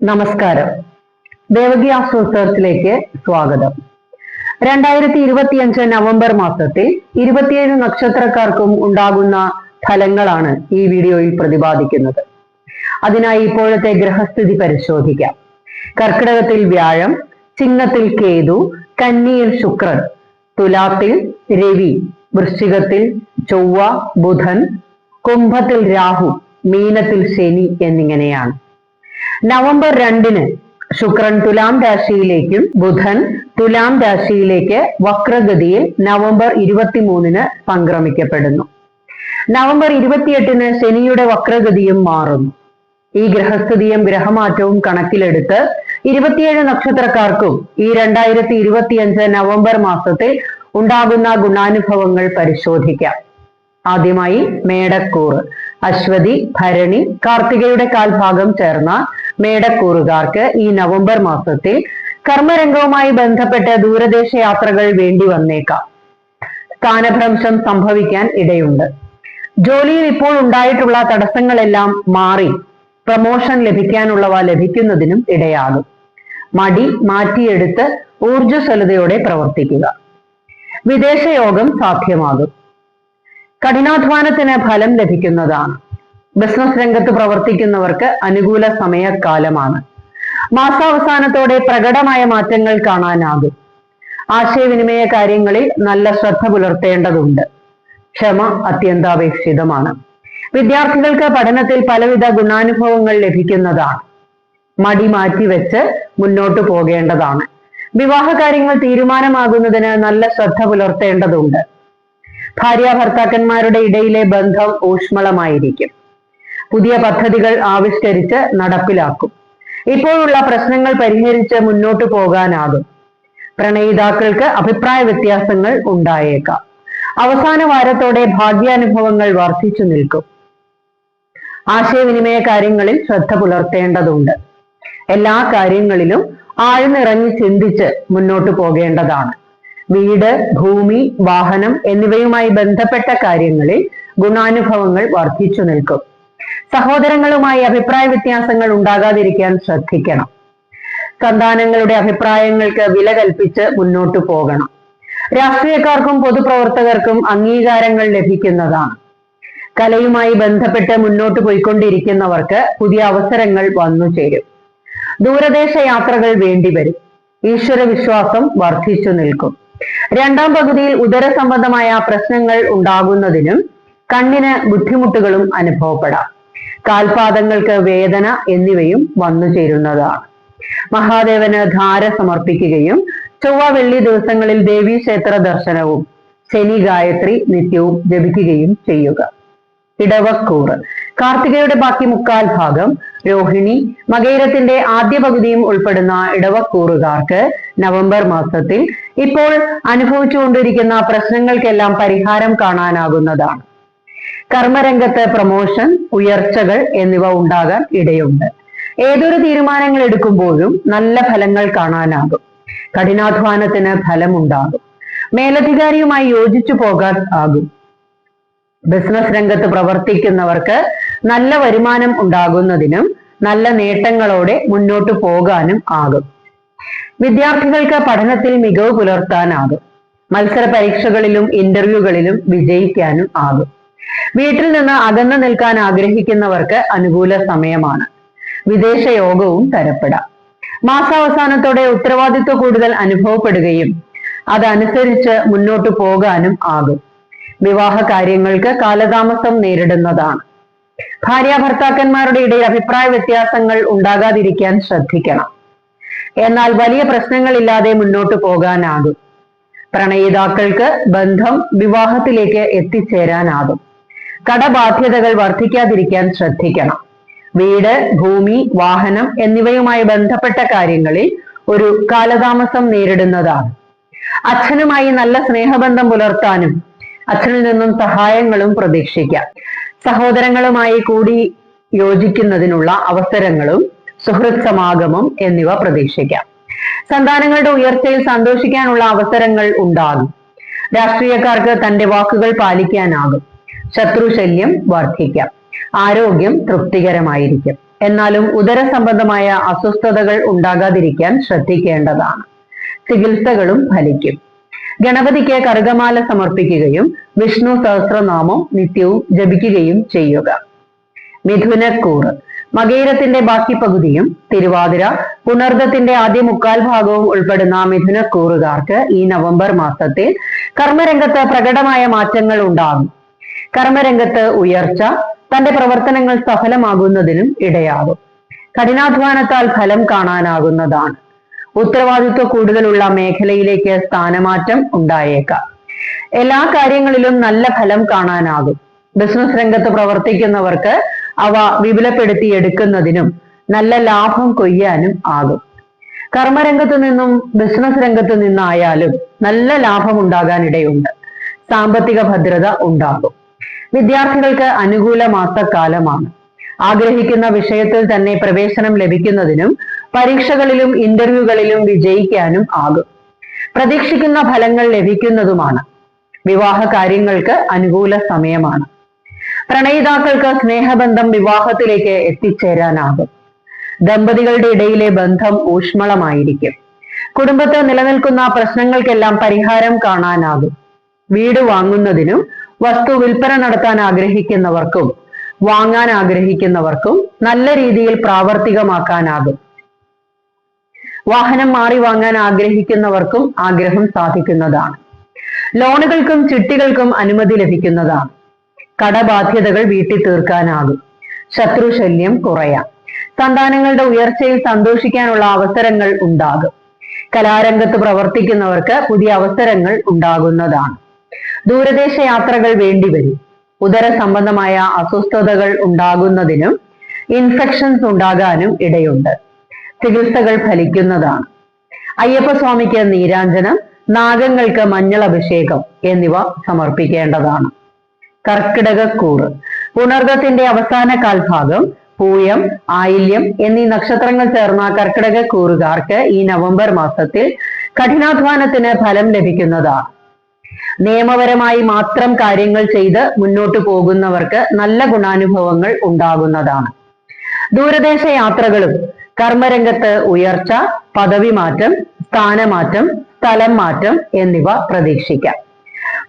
നമസ്കാരം. ദേവഗ്യാസ് റിസർച്ചിലേക്ക് സ്വാഗതം. രണ്ടായിരത്തി ഇരുപത്തിയഞ്ച് നവംബർ മാസത്തിൽ ഇരുപത്തിയേഴ് നക്ഷത്രക്കാർക്കും ഉണ്ടാകുന്ന ഫലങ്ങളാണ് ഈ വീഡിയോയിൽ പ്രതിപാദിക്കുന്നത്. അതിനായി ഇപ്പോഴത്തെ ഗ്രഹസ്ഥിതി പരിശോധിക്കാം. കർക്കിടകത്തിൽ വ്യാഴം ചിങ്ങത്തിൽ കേതു കന്നിയിൽ ശുക്രൻ തുലാത്തിൽ രവി വൃശ്ചികത്തിൽ ചൊവ്വ ബുധൻ കുംഭത്തിൽ രാഹു മീനത്തിൽ ശനി എന്നിങ്ങനെയാണ്. നവംബർ രണ്ടിന് ശുക്രൻ തുലാം രാശിയിലേക്കും ബുധൻ തുലാം രാശിയിലേക്ക് വക്രഗതിയിൽ നവംബർ ഇരുപത്തിമൂന്നിന് സംക്രമിക്കപ്പെടുന്നു നവംബർ ഇരുപത്തിയെട്ടിന് ശനിയുടെ വക്രഗതിയും മാറുന്നു. ഈ ഗ്രഹസ്ഥിതിയും ഗ്രഹമാറ്റവും കണക്കിലെടുത്ത് ഇരുപത്തിയേഴ് നക്ഷത്രക്കാർക്കും ഈ രണ്ടായിരത്തി ഇരുപത്തിയഞ്ച് നവംബർ മാസത്തിൽ ഉണ്ടാകുന്ന ഗുണാനുഭവങ്ങൾ പരിശോധിക്കാം. ആദ്യമായി മേടക്കൂറ് അശ്വതി ഭരണി കാർത്തികയുടെ കാൽഭാഗം ചേർന്ന മേടക്കൂറുകാർക്ക് ഈ നവംബർ മാസത്തിൽ കർമ്മരംഗവുമായി ബന്ധപ്പെട്ട് ദൂരദേശ യാത്രകൾ വേണ്ടി വന്നേക്കാം. സ്ഥാനഭ്രംശം സംഭവിക്കാൻ ഇടയുണ്ട്. ജോലിയിൽ ഇപ്പോൾ ഉണ്ടായിട്ടുള്ള തടസ്സങ്ങളെല്ലാം മാറി പ്രമോഷൻ ലഭിക്കാനുള്ളവ ലഭിക്കുന്നതിനും ഇടയാകും. മടി മാറ്റിയെടുത്ത് ഊർജസ്വലതയോടെ പ്രവർത്തിക്കുക. വിദേശയോഗം സാധ്യമാകും. കഠിനാധ്വാനത്തിന് ഫലം ലഭിക്കുന്നതാണ്. ബിസിനസ് രംഗത്ത് പ്രവർത്തിക്കുന്നവർക്ക് അനുകൂല സമയക്കാലമാണ് മാസാവസാനത്തോടെ പ്രകടമായ മാറ്റങ്ങൾ കാണാനാകും. ആശയവിനിമയ കാര്യങ്ങളിൽ നല്ല ശ്രദ്ധ പുലർത്തേണ്ടതുണ്ട്. ക്ഷമ അത്യന്താപേക്ഷിതമാണ്. വിദ്യാർത്ഥികൾക്ക് പഠനത്തിൽ പലവിധ ഗുണാനുഭവങ്ങൾ ലഭിക്കുന്നതാണ്. മടി മാറ്റിവെച്ച് മുന്നോട്ട് പോകേണ്ടതാണ്. വിവാഹ കാര്യങ്ങൾ തീരുമാനമാകുന്നതിന് നല്ല ശ്രദ്ധ പുലർത്തേണ്ടതുണ്ട്. ഭാര്യ ഭർത്താക്കന്മാരുടെ ഇടയിലെ ബന്ധം ഊഷ്മളമായിരിക്കും. പുതിയ പദ്ധതികൾ ആവിഷ്കരിച്ച് നടപ്പിലാക്കും. ഇപ്പോഴുള്ള പ്രശ്നങ്ങൾ പരിഹരിച്ച് മുന്നോട്ടു പോകാനാകും. പ്രണയിതാക്കൾക്ക് അഭിപ്രായ വ്യത്യാസങ്ങൾ ഉണ്ടായേക്കാം. അവസാന വാരത്തോടെ ഭാഗ്യാനുഭവങ്ങൾ വർദ്ധിച്ചു നിൽക്കും. ആശയവിനിമയ കാര്യങ്ങളിൽ ശ്രദ്ധ പുലർത്തേണ്ടതുണ്ട്. എല്ലാ കാര്യങ്ങളിലും ആഴ്ന്നിറങ്ങി ചിന്തിച്ച് മുന്നോട്ടു പോകേണ്ടതാണ്. വീട് ഭൂമി വാഹനം എന്നിവയുമായി ബന്ധപ്പെട്ട കാര്യങ്ങളിൽ ഗുണാനുഭവങ്ങൾ വർദ്ധിച്ചു നിൽക്കും. സഹോദരങ്ങളുമായി അഭിപ്രായ വ്യത്യാസങ്ങൾ ഉണ്ടാകാതിരിക്കാൻ ശ്രദ്ധിക്കണം. സന്താനങ്ങളുടെ അഭിപ്രായങ്ങൾക്ക് വില കൽപ്പിച്ച് മുന്നോട്ടു പോകണം. രാഷ്ട്രീയക്കാർക്കും പൊതുപ്രവർത്തകർക്കും അംഗീകാരങ്ങൾ ലഭിക്കുന്നതാണ്. കലയുമായി ബന്ധപ്പെട്ട് മുന്നോട്ട് പോയിക്കൊണ്ടിരിക്കുന്നവർക്ക് പുതിയ അവസരങ്ങൾ വന്നു ചേരും. ദൂരദേശ യാത്രകൾ വേണ്ടിവരും ഈശ്വര വിശ്വാസം വർദ്ധിച്ചു നിൽക്കും. രണ്ടാം പകുതിയിൽ ഉദര സംബന്ധമായ പ്രശ്നങ്ങൾ ഉണ്ടാകുന്നതിനും കണ്ണിന് ബുദ്ധിമുട്ടുകളും അനുഭവപ്പെടാം. കാൽപാദങ്ങൾക്ക് വേദന എന്നിവയും വന്നു ചേരുന്നതാണ്. മഹാദേവന് ധാര സമർപ്പിക്കുകയും ചൊവ്വ വെള്ളി ദിവസങ്ങളിൽ ദേവീക്ഷേത്ര ദർശനവും ശനി ഗായത്രി നിത്യവും ജപിക്കുകയും ചെയ്യുക. ഇടവക്കൂറ്. കാർത്തികയുടെ ബാക്കി മുക്കാൽ ഭാഗം രോഹിണി മകയിരത്തിന്റെ ആദ്യ പകുതിയും ഉൾപ്പെടുന്ന ഇടവക്കൂറുകാർക്ക് നവംബർ മാസത്തിൽ ഇപ്പോൾ അനുഭവിച്ചുകൊണ്ടിരിക്കുന്ന പ്രശ്നങ്ങൾക്കെല്ലാം പരിഹാരം കാണാനാകുന്നതാണ്. കർമ്മരംഗത്ത് പ്രമോഷൻ ഉയർച്ചകൾ എന്നിവ ഉണ്ടാകാൻ ഇടയുണ്ട്. ഏതൊരു തീരുമാനങ്ങൾ എടുക്കുമ്പോഴും നല്ല ഫലങ്ങൾ കാണാനാകും. കഠിനാധ്വാനത്തിന് ഫലമുണ്ടാകും. മേലധികാരിയുമായി യോജിച്ചു പോകാൻ ആകും. ബിസിനസ് രംഗത്ത് പ്രവർത്തിക്കുന്നവർക്ക് നല്ല വരുമാനം ഉണ്ടാകുന്നതിനും നല്ല നേട്ടങ്ങളോടെ മുന്നോട്ട് പോകാനും ആകും. വിദ്യാർത്ഥികൾക്ക് പഠനത്തിൽ മികവ് പുലർത്താനാകും. മത്സര പരീക്ഷകളിലും ഇന്റർവ്യൂകളിലും വിജയിക്കാനും ആകും. വീട്ടിൽ നിന്ന് അകന്നു നിൽക്കാൻ ആഗ്രഹിക്കുന്നവർക്ക് അനുകൂല സമയമാണ്. വിദേശ യോഗവും തരപ്പെടാം. മാസാവസാനത്തോടെ ഉത്തരവാദിത്വ കൂടുതൽ അനുഭവപ്പെടുകയും അതനുസരിച്ച് മുന്നോട്ട് പോകാനും ആകും. വിവാഹ കാര്യങ്ങൾക്ക് കാലതാമസം നേരിടുന്നതാണ്. ഭാര്യ ഭർത്താക്കന്മാരുടെ ഇടയിൽ അഭിപ്രായ വ്യത്യാസങ്ങൾ ഉണ്ടാകാതിരിക്കാൻ ശ്രദ്ധിക്കണം. എന്നാൽ വലിയ പ്രശ്നങ്ങളില്ലാതെ മുന്നോട്ട് പോകാനാകും. പ്രണയിതാക്കൾക്ക് ബന്ധം വിവാഹത്തിലേക്ക് എത്തിച്ചേരാനാകും. കടബാധ്യതകൾ വർദ്ധിക്കാതിരിക്കാൻ ശ്രദ്ധിക്കണം. വീട് ഭൂമി വാഹനം എന്നിവയുമായി ബന്ധപ്പെട്ട കാര്യങ്ങളിൽ ഒരു കാലതാമസം നേരിടുന്നതാണ്. അച്ഛനുമായി നല്ല സ്നേഹബന്ധം പുലർത്താനും അച്ഛനിൽ നിന്നും സഹായങ്ങളും പ്രതീക്ഷിക്കാം. സഹോദരങ്ങളുമായി കൂടി യോജിക്കുന്നതിനുള്ള അവസരങ്ങളും സുഹൃത് സമാഗമം എന്നിവ പ്രതീക്ഷിക്കാം. സന്താനങ്ങളുടെ ഉയർച്ചയിൽ സന്തോഷിക്കാനുള്ള അവസരങ്ങൾ ഉണ്ടാകും. രാഷ്ട്രീയക്കാർക്ക് തന്റെ വാക്കുകൾ പാലിക്കാനാകും. ശത്രുശല്യം വർദ്ധിക്കാം. ആരോഗ്യം തൃപ്തികരമായിരിക്കും. എന്നാലും ഉദര സംബന്ധമായ അസ്വസ്ഥതകൾ ഉണ്ടാകാതിരിക്കാൻ ശ്രദ്ധിക്കേണ്ടതാണ്. ചികിത്സകളും ഫലിക്കും. ഗണപതിക്ക് കറുകമാല സമർപ്പിക്കുകയും വിഷ്ണു സഹസ്രനാമം നിത്യവും ജപിക്കുകയും ചെയ്യുക. മിഥുനക്കൂറ് മകേരത്തിന്റെ ബാക്കി പകുതിയും തിരുവാതിര. പുണർദത്തിന്റെ ആദ്യ മുക്കാൽ ഭാഗവും ഉൾപ്പെടുന്ന മിഥുനക്കൂറുകാർക്ക് ഈ നവംബർ മാസത്തിൽ കർമ്മരംഗത്ത് പ്രകടമായ മാറ്റങ്ങൾ ഉണ്ടാകും. കർമ്മരംഗത്ത് ഉയർച്ച തന്റെ പ്രവർത്തനങ്ങൾ സഫലമാകുന്നതിനും ഇടയാകും. കഠിനാധ്വാനത്താൽ ഫലം കാണാനാകുന്നതാണ്. ഉത്തരവാദിത്വ കൂടുതലുള്ള മേഖലയിലേക്ക് സ്ഥാനമാറ്റം ഉണ്ടായേക്കാം. എല്ലാ കാര്യങ്ങളിലും നല്ല ഫലം കാണാനാകും. ബിസിനസ് രംഗത്ത് പ്രവർത്തിക്കുന്നവർക്ക് അവ വിപുലപ്പെടുത്തി എടുക്കുന്നതിനും നല്ല ലാഭം കൊയ്യാനും ആകും. കർമ്മരംഗത്ത് നിന്നും ബിസിനസ് രംഗത്ത് നിന്നായാലും നല്ല ലാഭം ഉണ്ടാകാനിടയുണ്ട്. സാമ്പത്തിക ഭദ്രത ഉണ്ടാകും. വിദ്യാർത്ഥികൾക്ക് അനുകൂലമാത്ത കാലമാണ് ആഗ്രഹിക്കുന്ന വിഷയത്തിൽ തന്നെ പ്രവേശനം ലഭിക്കുന്നതിനും പരീക്ഷകളിലും ഇന്റർവ്യൂകളിലും വിജയിക്കാനും ആകും. പ്രതീക്ഷിക്കുന്ന ഫലങ്ങൾ ലഭിക്കുന്നതുമാണ്. വിവാഹ കാര്യങ്ങൾക്ക് അനുകൂല സമയമാണ്. പ്രണയിതാക്കൾക്ക് സ്നേഹബന്ധം വിവാഹത്തിലേക്ക് എത്തിച്ചേരാനാകും. ദമ്പതികളുടെ ഇടയിലെ ബന്ധം ഊഷ്മളമായിരിക്കും. കുടുംബത്തെ നിലനിൽക്കുന്ന പ്രശ്നങ്ങൾക്കെല്ലാം പരിഹാരം കാണാനാകും. വീട് വാങ്ങുന്നതിനും വസ്തു വിൽപ്പന നടത്താൻ ആഗ്രഹിക്കുന്നവർക്കും വാങ്ങാൻ ആഗ്രഹിക്കുന്നവർക്കും നല്ല രീതിയിൽ പ്രാവർത്തികമാക്കാനാകും. വാഹനം മാറി വാങ്ങാൻ ആഗ്രഹിക്കുന്നവർക്കും ആഗ്രഹം സാധിക്കുന്നതാണ്. ലോണുകൾക്കും ചിട്ടികൾക്കും അനുമതി ലഭിക്കുന്നതാണ്. കടബാധ്യതകൾ വീട്ടിൽ തീർക്കാനാകും. ശത്രുശല്യം കുറയാം. സന്താനങ്ങളുടെ ഉയർച്ചയിൽ സന്തോഷിക്കാനുള്ള അവസരങ്ങൾ ഉണ്ടാകും. കലാരംഗത്ത് പ്രവർത്തിക്കുന്നവർക്ക് പുതിയ അവസരങ്ങൾ ഉണ്ടാകുന്നതാണ്. ദൂരദേശ യാത്രകൾ വേണ്ടിവരും ഉദര സംബന്ധമായ അസ്വസ്ഥതകൾ ഉണ്ടാകുന്നതിനും ഇൻഫെക്ഷൻസ് ഉണ്ടാകാനും ഇടയുണ്ട്. ചികിത്സകൾ ഫലിക്കുന്നതാണ്. അയ്യപ്പസ്വാമിക്ക് നീരാഞ്ജനം നാഗങ്ങൾക്ക് മഞ്ഞൾ അഭിഷേകം എന്നിവ സമർപ്പിക്കേണ്ടതാണ്. കർക്കിടകക്കൂറ് പുണർഗത്തിന്റെ അവസാന കാൽഭാഗം പൂയം ആയില്യം എന്നീ നക്ഷത്രങ്ങൾ ചേർന്ന കർക്കിടക കൂറുകാർക്ക് ഈ നവംബർ മാസത്തിൽ കഠിനാധ്വാനത്തിന് ഫലം ലഭിക്കുന്നതാണ്. നിയമപരമായി മാത്രം കാര്യങ്ങൾ ചെയ്ത് മുന്നോട്ട് പോകുന്നവർക്ക് നല്ല ഗുണാനുഭവങ്ങൾ ഉണ്ടാകുന്നതാണ്. ദൂരദേശ യാത്രകളും കർമ്മരംഗത്ത് ഉയർച്ച പദവി മാറ്റം സ്ഥാനമാറ്റം സ്ഥലം മാറ്റം എന്നിവ പ്രതീക്ഷിക്കാം.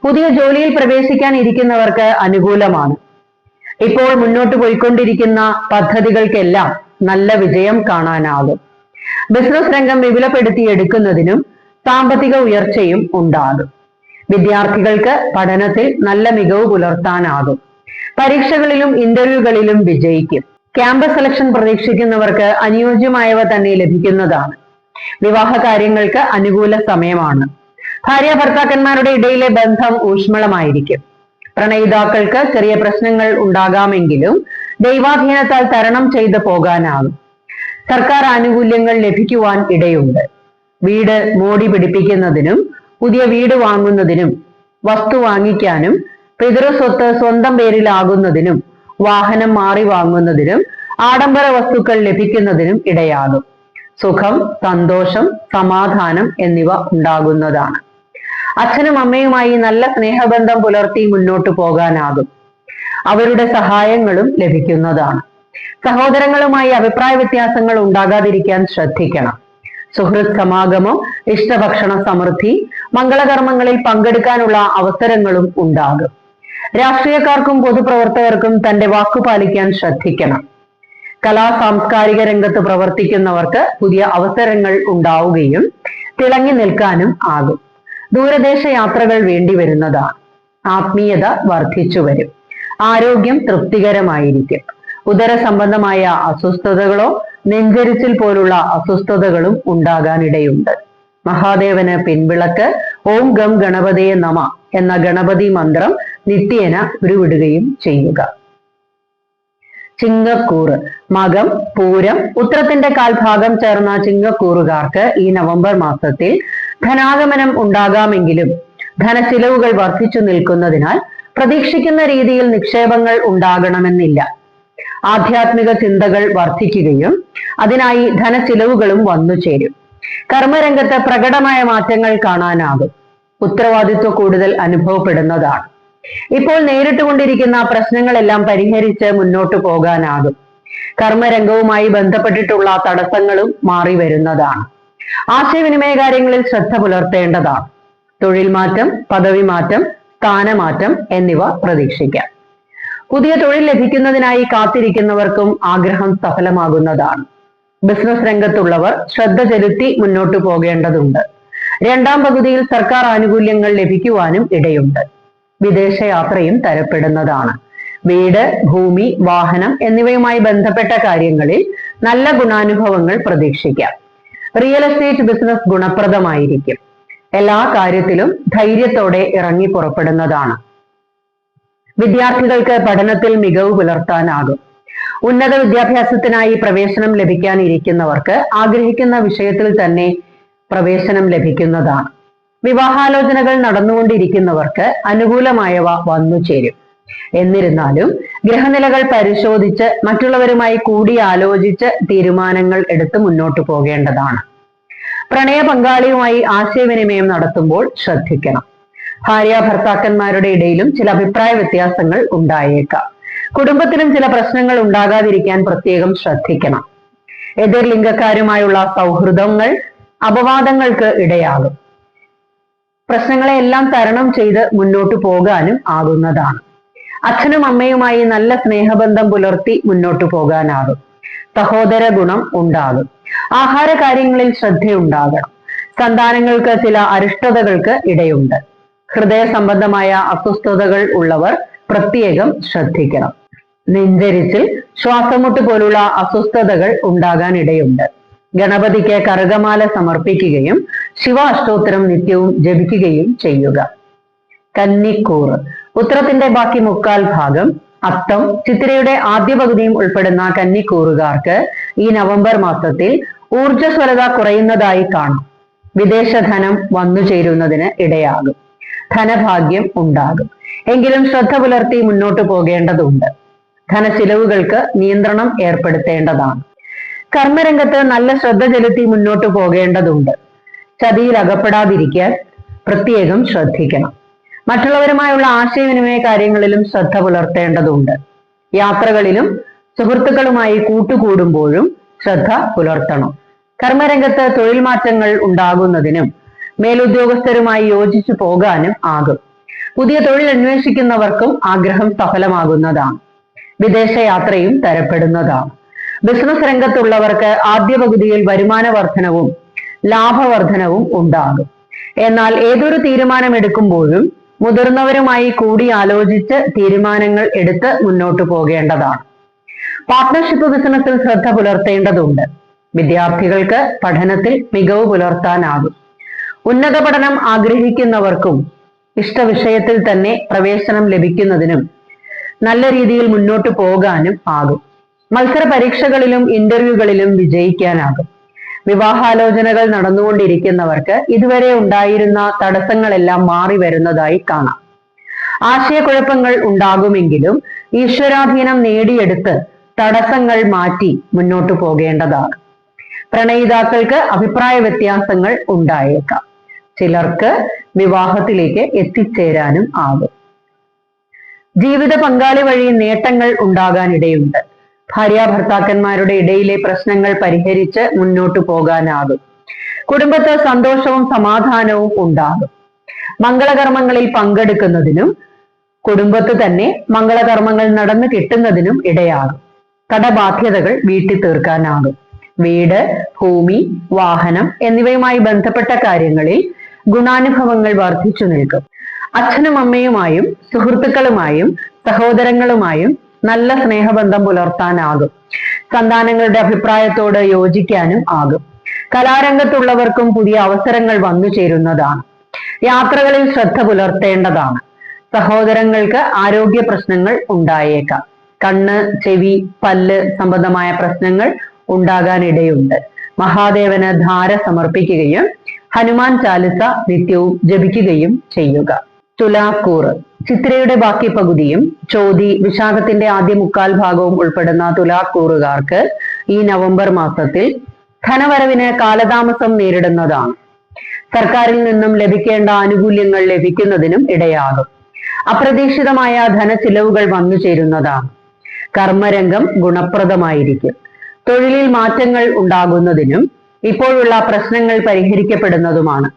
പുതിയ ജോലിയിൽ പ്രവേശിക്കാൻ ഇരിക്കുന്നവർക്ക് അനുകൂലമാണ്. ഇപ്പോൾ മുന്നോട്ട് പോയിക്കൊണ്ടിരിക്കുന്ന പദ്ധതികൾക്കെല്ലാം നല്ല വിജയം കാണാനാകും. ബിസിനസ് രംഗം വിപുലപ്പെടുത്തി എടുക്കുന്നതിനും സാമ്പത്തിക ഉയർച്ചയും ഉണ്ടാകും. വിദ്യാർത്ഥികൾക്ക് പഠനത്തിൽ നല്ല മികവ് പുലർത്താനാകും. പരീക്ഷകളിലും ഇന്റർവ്യൂകളിലും വിജയിക്കും. ക്യാമ്പസ് സെലക്ഷൻ പ്രതീക്ഷിക്കുന്നവർക്ക് അനുയോജ്യമായവ തന്നെ ലഭിക്കുന്നതാണ്. വിവാഹ കാര്യങ്ങൾക്ക് അനുകൂല സമയമാണ്. ഭാര്യ ഭർത്താക്കന്മാരുടെ ഇടയിലെ ബന്ധം ഊഷ്മളമായിരിക്കും. പ്രണയിതാക്കൾക്ക് ചെറിയ പ്രശ്നങ്ങൾ ഉണ്ടാകാമെങ്കിലും ദൈവാധീനത്താൽ തരണം ചെയ്ത് പോകാനാകും. സർക്കാർ ആനുകൂല്യങ്ങൾ ലഭിക്കുവാൻ ഇടയുണ്ട്. വീട് മോടി പിടിപ്പിക്കുന്നതിനും പുതിയ വീട് വാങ്ങുന്നതിനും വസ്തു വാങ്ങിക്കാനും പിതൃസ്വത്ത് സ്വന്തം പേരിലാകുന്നതിനും വാഹനം മാറി വാങ്ങുന്നതിനും ആഡംബര വസ്തുക്കൾ ലഭിക്കുന്നതിനും ഇടയാകും. സുഖം സന്തോഷം സമാധാനം എന്നിവ ഉണ്ടാകുന്നതാണ്. അച്ഛനും അമ്മയുമായി നല്ല സ്നേഹബന്ധം പുലർത്തി മുന്നോട്ട് പോകാനാകും. അവരുടെ സഹായങ്ങളും ലഭിക്കുന്നതാണ്. സഹോദരങ്ങളുമായി അഭിപ്രായ വ്യത്യാസങ്ങൾ ഉണ്ടാകാതിരിക്കാൻ ശ്രദ്ധിക്കണം. സുഹൃത് സമാഗമം ഇഷ്ടഭക്ഷണ സമൃദ്ധി മംഗളകർമ്മങ്ങളിൽ പങ്കെടുക്കാനുള്ള അവസരങ്ങളും ഉണ്ടാകും. രാഷ്ട്രീയക്കാർക്കും പൊതുപ്രവർത്തകർക്കും തന്റെ വാക്കു പാലിക്കാൻ ശ്രദ്ധിക്കണം. കലാ സാംസ്കാരിക രംഗത്ത് പ്രവർത്തിക്കുന്നവർക്ക് പുതിയ അവസരങ്ങൾ ഉണ്ടാവുകയും തിളങ്ങി നിൽക്കാനും ആകും. ദൂരദേശ യാത്രകൾ വേണ്ടി വരുന്നതാണ്. ആത്മീയത വർദ്ധിച്ചു വരും. ആരോഗ്യം തൃപ്തികരമായിരിക്കും. ഉദര സംബന്ധമായ അസ്വസ്ഥതകളോ നെഞ്ചരിച്ചിൽ പോലുള്ള അസ്വസ്ഥതകളും ഉണ്ടാകാനിടയുണ്ട്. മഹാദേവന് പിൻവിളക്ക് ഓം ഗം ഗണപതയെ നമ എന്ന ഗണപതി മന്ത്രം നിത്യേന ഉരുവിടുകയും ചെയ്യുക. ചിങ്ങക്കൂറ് മകം പൂരം ഉത്രത്തിന്റെ കാൽഭാഗം ചേർന്ന ചിങ്ങക്കൂറുകാർക്ക് ഈ നവംബർ മാസത്തിൽ ധനാഗമനം ഉണ്ടാകാമെങ്കിലും ധനച്ചിലവുകൾ വർദ്ധിച്ചു നിൽക്കുന്നതിനാൽ പ്രതീക്ഷിക്കുന്ന രീതിയിൽ നിക്ഷേപങ്ങൾ ഉണ്ടാകണമെന്നില്ല. ആധ്യാത്മിക ചിന്തകൾ വർദ്ധിക്കുകയും അതിനായി ധനച്ചിലവുകളും വന്നു ചേരും. കർമ്മരംഗത്ത് പ്രകടമായ മാറ്റങ്ങൾ കാണാനാകും. ഉത്തരവാദിത്വ കൂടുതൽ അനുഭവപ്പെടുന്നതാണ്. ഇപ്പോൾ നേരിട്ട് കൊണ്ടിരിക്കുന്ന പ്രശ്നങ്ങളെല്ലാം പരിഹരിച്ച് മുന്നോട്ട് പോകാനാകും. കർമ്മരംഗവുമായി ബന്ധപ്പെട്ടിട്ടുള്ള തടസ്സങ്ങളും മാറി വരുന്നതാണ്. ആശയവിനിമയ കാര്യങ്ങളിൽ ശ്രദ്ധ പുലർത്തേണ്ടതാണ്. തൊഴിൽ മാറ്റം പദവി മാറ്റം സ്ഥാനമാറ്റം എന്നിവ പ്രതീക്ഷിക്കാം. പുതിയ തൊഴിൽ ലഭിക്കുന്നതിനായി കാത്തിരിക്കുന്നവർക്കും ആഗ്രഹം സഫലമാകുന്നതാണ്. ബിസിനസ് രംഗത്തുള്ളവർ ശ്രദ്ധ ചെലുത്തി മുന്നോട്ടു പോകേണ്ടതുണ്ട്. രണ്ടാം പകുതിയിൽ സർക്കാർ ആനുകൂല്യങ്ങൾ ലഭിക്കുവാനും ഇടയുണ്ട്. വിദേശയാത്രയും തരപ്പെടുന്നതാണ്. വീട് ഭൂമി വാഹനം എന്നിവയുമായി ബന്ധപ്പെട്ട കാര്യങ്ങളിൽ നല്ല ഗുണാനുഭവങ്ങൾ പ്രതീക്ഷിക്കാം. റിയൽ എസ്റ്റേറ്റ് ബിസിനസ് ഗുണപ്രദമായിരിക്കും. എല്ലാ കാര്യത്തിലും ധൈര്യത്തോടെ ഇറങ്ങി പുറപ്പെടുന്നതാണ്. വിദ്യാർത്ഥികൾക്ക് പഠനത്തിൽ മികവ് പുലർത്താനാകും. ഉന്നത വിദ്യാഭ്യാസത്തിനായി പ്രവേശനം ലഭിക്കാനിരിക്കുന്നവർക്ക് ആഗ്രഹിക്കുന്ന വിഷയത്തിൽ തന്നെ പ്രവേശനം ലഭിക്കുന്നതാണ്. വിവാഹാലോചനകൾ നടന്നുകൊണ്ടിരിക്കുന്നവർക്ക് അനുകൂലമായവ വന്നു ചേരും. എന്നിരുന്നാലും ഗ്രഹനിലകൾ പരിശോധിച്ച് മറ്റുള്ളവരുമായി കൂടി ആലോചിച്ച് തീരുമാനങ്ങൾ എടുത്ത് മുന്നോട്ട് പോകേണ്ടതാണ്. പ്രണയ പങ്കാളിയുമായി ആശയവിനിമയം നടത്തുമ്പോൾ ശ്രദ്ധിക്കണം. ഭാര്യ ഭർത്താക്കന്മാരുടെ ഇടയിലും ചില അഭിപ്രായ വ്യത്യാസങ്ങൾ ഉണ്ടായേക്കാം. കുടുംബത്തിലും ചില പ്രശ്നങ്ങൾ ഉണ്ടാകാതിരിക്കാൻ പ്രത്യേകം ശ്രദ്ധിക്കണം. എതിർ ലിംഗക്കാരുമായുള്ള സൗഹൃദങ്ങൾ അപവാദങ്ങൾക്ക് ഇടയാകും. പ്രശ്നങ്ങളെ എല്ലാം തരണം ചെയ്ത് മുന്നോട്ട് പോകാനും ആകുന്നതാണ്. അച്ഛനും അമ്മയുമായി നല്ല സ്നേഹബന്ധം പുലർത്തി മുന്നോട്ട് പോകാനാകും. സഹോദര ഗുണം ഉണ്ടാകും. ആഹാര കാര്യങ്ങളിൽ ശ്രദ്ധയുണ്ടാകണം. സന്താനങ്ങൾക്ക് ചില അരിഷ്ടതകൾക്ക് ഇടയുണ്ട്. ഹൃദയ സംബന്ധമായ അസ്വസ്ഥതകൾ ഉള്ളവർ പ്രത്യേകം ശ്രദ്ധിക്കണം. നെഞ്ചരിച്ചിൽ ശ്വാസമുട്ട് പോലുള്ള അസ്വസ്ഥതകൾ ഉണ്ടാകാൻ ഇടയുണ്ട് ഗണപതിക്ക് കറുകമാല സമർപ്പിക്കുകയും ശിവ അഷ്ടോത്തരം നിത്യവും ജപിക്കുകയും ചെയ്യുക. കന്നിക്കൂറ് ഉത്തരത്തിന്റെ ബാക്കി മുക്കാൽ ഭാഗം അത്തം. ചിത്രയുടെ ആദ്യ പകുതിയും ഉൾപ്പെടുന്ന കന്നിക്കൂറുകാർക്ക് ഈ നവംബർ മാസത്തിൽ ഊർജസ്വലത കുറയുന്നതായി കാണും. വിദേശ ധനം വന്നു ചേരുന്നതിന് ഇടയാകും. ധനഭാഗ്യം ഉണ്ടാകും. എങ്കിലും ശ്രദ്ധ പുലർത്തി മുന്നോട്ട് പോകേണ്ടതുണ്ട്. ധനച്ചിലവുകൾക്ക് നിയന്ത്രണം ഏർപ്പെടുത്തേണ്ടതാണ്. കർമ്മരംഗത്ത് നല്ല ശ്രദ്ധ ചെലുത്തി മുന്നോട്ട് പോകേണ്ടതുണ്ട്. ചതിയിൽ അകപ്പെടാതിരിക്കാൻ പ്രത്യേകം ശ്രദ്ധിക്കണം. മറ്റുള്ളവരുമായുള്ള ആശയവിനിമയ കാര്യങ്ങളിലും ശ്രദ്ധ പുലർത്തേണ്ടതുണ്ട്. യാത്രകളിലും സുഹൃത്തുക്കളുമായി കൂട്ടുകൂടുമ്പോഴും ശ്രദ്ധ പുലർത്തണം. കർമ്മരംഗത്ത് തൊഴിൽ മാറ്റങ്ങൾ ഉണ്ടാകുന്നതിനും മേലുദ്യോഗസ്ഥരുമായി യോജിച്ചു പോകാനും ആകും. പുതിയ തൊഴിൽ അന്വേഷിക്കുന്നവർക്കും ആഗ്രഹം സഫലമാകുന്നതാണ്. വിദേശയാത്രയും തരപ്പെടുന്നതാണ്. ബിസിനസ് രംഗത്തുള്ളവർക്ക് ആദ്യ പകുതിയിൽ വരുമാന വർധനവും ലാഭവർധനവും ഉണ്ടാകും. എന്നാൽ ഏതൊരു തീരുമാനമെടുക്കുമ്പോഴും മുതിർന്നവരുമായി കൂടി ആലോചിച്ച് തീരുമാനങ്ങൾ എടുത്ത് മുന്നോട്ട് പോകേണ്ടതാണ്. പാർട്ട്ണർഷിപ്പ് ബിസിനസ്സിൽ ശ്രദ്ധ പുലർത്തേണ്ടതുണ്ട്. വിദ്യാർത്ഥികൾക്ക് പഠനത്തിൽ മികവ് പുലർത്താനാകും. ഉന്നത പഠനം ആഗ്രഹിക്കുന്നവർക്കും ഇഷ്ടവിഷയത്തിൽ തന്നെ പ്രവേശനം ലഭിക്കുന്നതിനും നല്ല രീതിയിൽ മുന്നോട്ട് പോകാനും ആകും മത്സര പരീക്ഷകളിലും ഇന്റർവ്യൂകളിലും വിജയിക്കാനാകും. വിവാഹാലോചനകൾ നടന്നുകൊണ്ടിരിക്കുന്നവർക്ക് ഇതുവരെ ഉണ്ടായിരുന്ന തടസ്സങ്ങളെല്ലാം മാറി വരുന്നതായി കാണാം. ആശയക്കുഴപ്പങ്ങൾ ഉണ്ടാകുമെങ്കിലും ഈശ്വരാധീനം നേടിയെടുത്ത് തടസ്സങ്ങൾ മാറ്റി മുന്നോട്ട് പോകേണ്ടതാണ്. പ്രണയിതാക്കൾക്ക് അഭിപ്രായ വ്യത്യാസങ്ങൾ ഉണ്ടായേക്കാം. ചിലർക്ക് വിവാഹത്തിലേക്ക് എത്തിച്ചേരാനും ആകും ജീവിത പങ്കാളി വഴി നേട്ടങ്ങൾ ഉണ്ടാകാനിടയുണ്ട്. ഭാര്യ ഭർത്താക്കന്മാരുടെ ഇടയിലെ പ്രശ്നങ്ങൾ പരിഹരിച്ച് മുന്നോട്ടു പോകാനാകും. കുടുംബത്ത് സന്തോഷവും സമാധാനവും ഉണ്ടാകും. മംഗളകർമ്മങ്ങളിൽ പങ്കെടുക്കുന്നതിനും കുടുംബത്ത് തന്നെ മംഗളകർമ്മങ്ങൾ നടന്നു കിട്ടുന്നതിനും ഇടയാകും. കടബാധ്യതകൾ വീട്ടിൽ തീർക്കാനാകും വീട് ഭൂമി വാഹനം എന്നിവയുമായി ബന്ധപ്പെട്ട കാര്യങ്ങളിൽ ഗുണാനുഭവങ്ങൾ വർദ്ധിച്ചു നിൽക്കും. അച്ഛനും അമ്മയുമായും സുഹൃത്തുക്കളുമായും സഹോദരങ്ങളുമായും നല്ല സ്നേഹബന്ധം പുലർത്താനാകും. സന്താനങ്ങളുടെ അഭിപ്രായത്തോട് യോജിക്കാനും ആകും. കലാരംഗത്തുള്ളവർക്കും പുതിയ അവസരങ്ങൾ വന്നു ചേരുന്നതാണ്. യാത്രകളിൽ ശ്രദ്ധ പുലർത്തേണ്ടതാണ്. സഹോദരങ്ങൾക്ക് ആരോഗ്യ പ്രശ്നങ്ങൾ ഉണ്ടായേക്കാം. കണ്ണ് ചെവി പല്ല് സംബന്ധമായ പ്രശ്നങ്ങൾ ഉണ്ടാകാനിടയുണ്ട്. മഹാദേവന് ധാര സമർപ്പിക്കുകയും ഹനുമാൻ ചാലിസ നിത്യവും ജപിക്കുകയും ചെയ്യുക. തുലാക്കൂറ് ചിത്രയുടെ ബാക്കി പകുതിയും ചോതി വിശാഖത്തിന്റെ ആദ്യ മുക്കാൽ ഭാഗവും ഉൾപ്പെടുന്ന തുലാക്കൂറുകാർക്ക് ഈ നവംബർ മാസത്തിൽ ധനവരവിന് കാലതാമസം നേരിടുന്നതാണ്. സർക്കാരിൽ നിന്നും ലഭിക്കേണ്ട ആനുകൂല്യങ്ങൾ ലഭിക്കുന്നതിനും ഇടയാകും. അപ്രതീക്ഷിതമായ ചിലവുകൾ വന്നു ചേരുന്നതാണ്. കർമ്മരംഗം ഗുണപ്രദമായിരിക്കും. തൊഴിലിൽ മാറ്റങ്ങൾ ഉണ്ടാകുന്നതിനും ഇപ്പോഴുള്ള പ്രശ്നങ്ങൾ പരിഹരിക്കപ്പെടുന്നതുമാണ്.